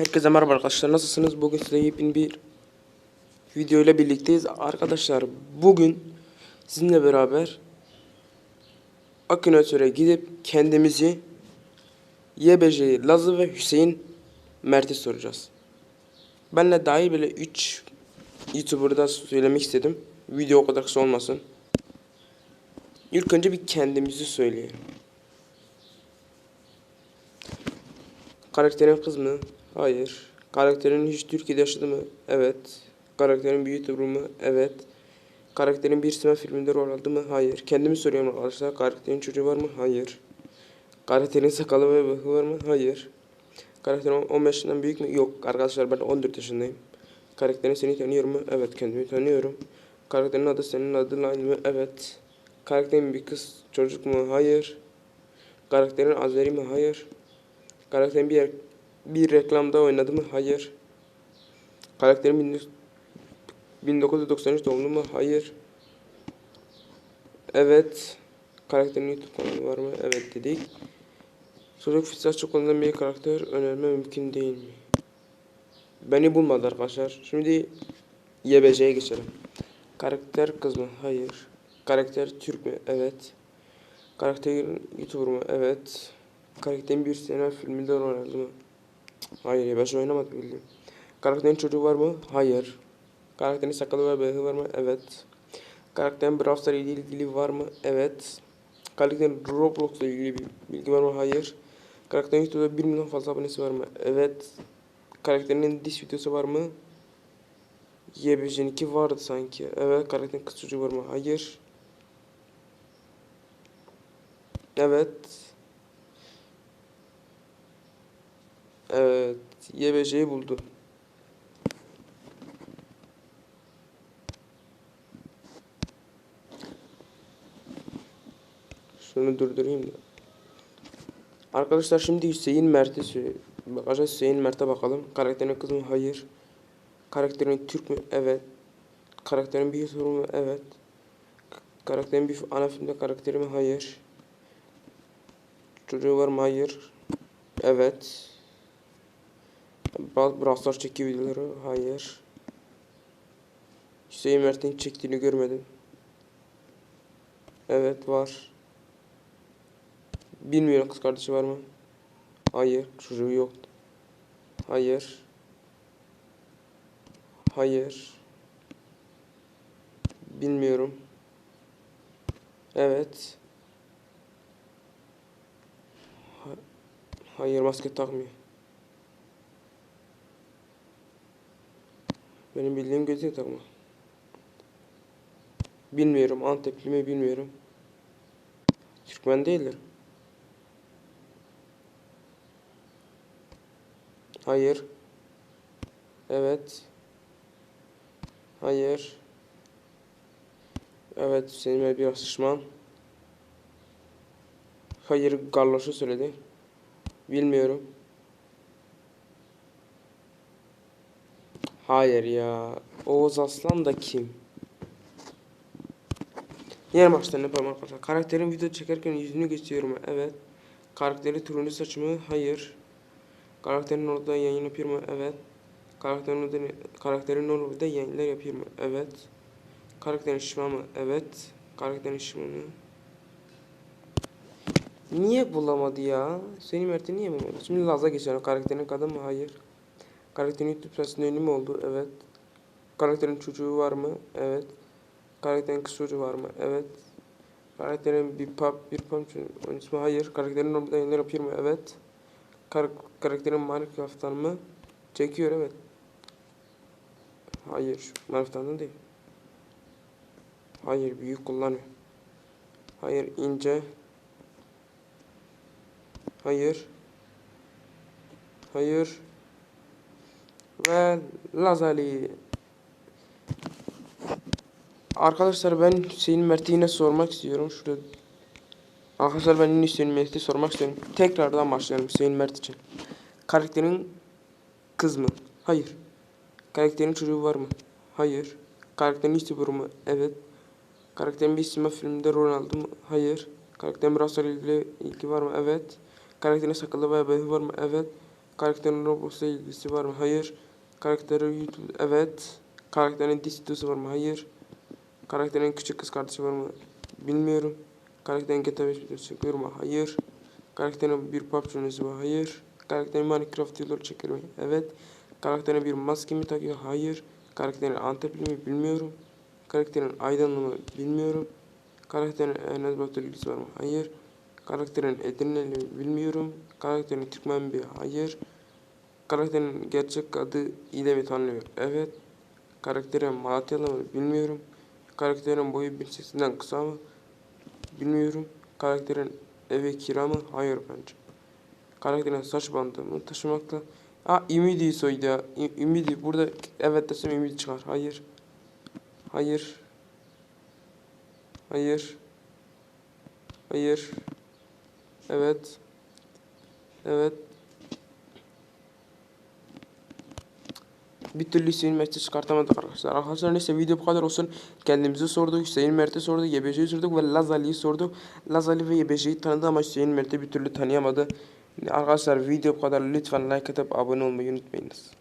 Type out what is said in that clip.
Herkese merhaba arkadaşlar. Nasılsınız? Bugün size yepyeni bir video ile birlikteyiz. Arkadaşlar bugün sizinle beraber Akinatöre gidip kendimizi YBC, Lazı ve Hüseyin Mert'e soracağız. Benle dahil böyle 3 YouTuber'da söylemek istedim. Video o kadar kısa olmasın. İlk önce bir kendimizi söyleyelim. Karakterin kız mı? Hayır. Karakterin hiç Türkiye'de yaşadı mı? Evet. Karakterin bir YouTuber mı? Evet. Karakterin bir sinema filminde rol aldı mı? Hayır. Kendimi soruyorum arkadaşlar. Karakterin çocuğu var mı? Hayır. Karakterin sakalı ve bıyığı var mı? Hayır. Karakterin 15 yaşından büyük mü? Yok. Arkadaşlar ben 14 yaşındayım. Karakterin seni tanıyor mu? Evet. Kendimi tanıyorum. Karakterin adı senin adınla aynı mı? Evet. Karakterin bir kız çocuk mu? Hayır. Karakterin Azeri mi? Hayır. Karakterin bir yer- bir reklamda oynadı mı? Hayır. Karakterin 19- 1993 doğumlu mu? Hayır. Evet. Karakterin YouTube kanalı var mı? Evet dedik. Çocuk fırsat çok kullanılan bir karakter önerme mümkün değil mi? Beni bulmadı arkadaşlar. Şimdi YBC'ye geçelim. Karakter kız mı? Hayır. Karakter Türk mü? Evet. Karakterin YouTuber mu? Evet. Karakterin bir sinema filminde rol aldı mı? Hayır ya ben şu oynamadım. Karakterin çocuğu var mı? Hayır. Karakterin sakalı ve bıyığı var mı? Evet. Karakterin Brawl Stars ile ilgili var mı? Evet. Karakterin Roblox ile ilgili bir bilgi var mı? Hayır. Karakterin YouTube'da 1 milyon fazla abonesi var mı? Evet. Karakterinin diş videosu var mı? YBC'ninki vardı sanki. Evet. Karakterin kız çocuğu var mı? Hayır. Evet. Evet. YBC'yi buldu. Şunu durdurayım da. Arkadaşlar şimdi Hüseyin Mert'e bakacağız. Hüseyin Mert'e bakalım. Karakterin kız mı? Hayır. Karakterin Türk mü? Evet. Karakterin bir soru mu? Evet. Karakterin bir ana filmde karakteri mi? Hayır. Çocuğu var mı? Hayır. Evet. Brawl Stars çekiyor videoları. Hayır. Hüseyin Mert'in çektiğini görmedim. Evet var. Bilmiyorum kız kardeşi var mı? Hayır. Çocuğu yok. Hayır. Hayır. Bilmiyorum. Evet. Ha- Hayır maske takmıyor. Benim bildiğim gözlüğü takma. Bilmiyorum. Antepli mi bilmiyorum. Türkmen değildir. Hayır. Evet. Hayır. Evet Hüseyin biraz şişman. Hayır Garloş'u söyledi. Bilmiyorum. Hayır ya. Oğuz Aslan da kim? Yeni baştan yapalım arkadaşlar. Karakterin video çekerken yüzünü gösteriyorum. Evet. Karakteri turuncu saç mı? Hayır. Karakterin orada yayın yapıyor mu? Evet. Karakterin orada karakterin orada yayınlar yapıyor mu? Evet. Karakterin şişman mı? Evet. Karakterin şişman mı? Niye bulamadı ya? Senin Mert'i niye bulamadı? Şimdi Laz'a geçelim. Karakterin kadın mı? Hayır. Karakterin YouTube sayesinde ünlü mü oldu? Evet. Karakterin çocuğu var mı? Evet. Karakterin kız çocuğu var mı? Evet. Karakterin bir pub, bir pub oyuncusu mu? Hayır. Karakterin orada yayınlar yapıyor mu? Evet. Kar karakterin Minecraft'tan mı? Çekiyor evet. Hayır. Minecraft'tan değil. Hayır. Büyük kullanıyor. Hayır. ince. Hayır. Hayır. Ve Lazali. Arkadaşlar ben Hüseyin Mert'i yine sormak istiyorum. Şurada. Arkadaşlar ben yine Hüseyin Mert'i sormak istiyorum. Tekrardan başlayalım Hüseyin Mert için. Karakterin kız mı? Hayır. Karakterin çocuğu var mı? Hayır. Karakterin YouTuber mı? Evet. Karakterin bir sinema filminde rol aldı mı? Hayır. Karakterin ile ilgili ilgi var mı? Evet. Karakterin sakalı veya bıyığı var mı? Evet. Karakterin Roblox'la ilgisi var mı? Hayır. Karakteri YouTube evet. Karakterin Disney'si var mı? Hayır. Karakterin küçük kız kardeşi var mı? Bilmiyorum. Karakterin GTA 5 videosu çekiyor mu? Hayır. Karakterin bir PUBG oyuncusu var? Hayır. Karakterin Minecraft videoları çekiyor mu? Evet. Karakterin bir maske mi takıyor? Hayır. Karakterin Antepli mi? Bilmiyorum. Karakterin Aydınlı mı? Bilmiyorum. Karakterin Enes Batur ilgisi var mı? Hayır. Karakterin Edirneli mi? Bilmiyorum. Karakterin Türkmen mi? Hayır. Karakterin gerçek adı ile mi tanınıyor? Evet. Karakterin Malatyalı mı? Bilmiyorum. Karakterin boyu 1.80'den kısa mı? Bilmiyorum. Karakterin evi kira mı? Hayır bence. Karakterin saç bandı mı taşımakla? Aa Ümidi soydu ya. Ümidi. Burada evet desem Ümidi çıkar. Hayır. Hayır. Hayır. Hayır. Evet. Evet. Bir türlü Hüseyin Mert'i çıkartamadık arkadaşlar. Arkadaşlar neyse video bu kadar olsun. Kendimizi sorduk, Hüseyin Mert'i sorduk, YBC'yi sorduk ve Lazali'yi sorduk. Lazali ve YBC'yi tanıdı ama Hüseyin Mert'i bir türlü tanıyamadı. Arkadaşlar video bu kadar. Lütfen like atıp abone olmayı unutmayınız.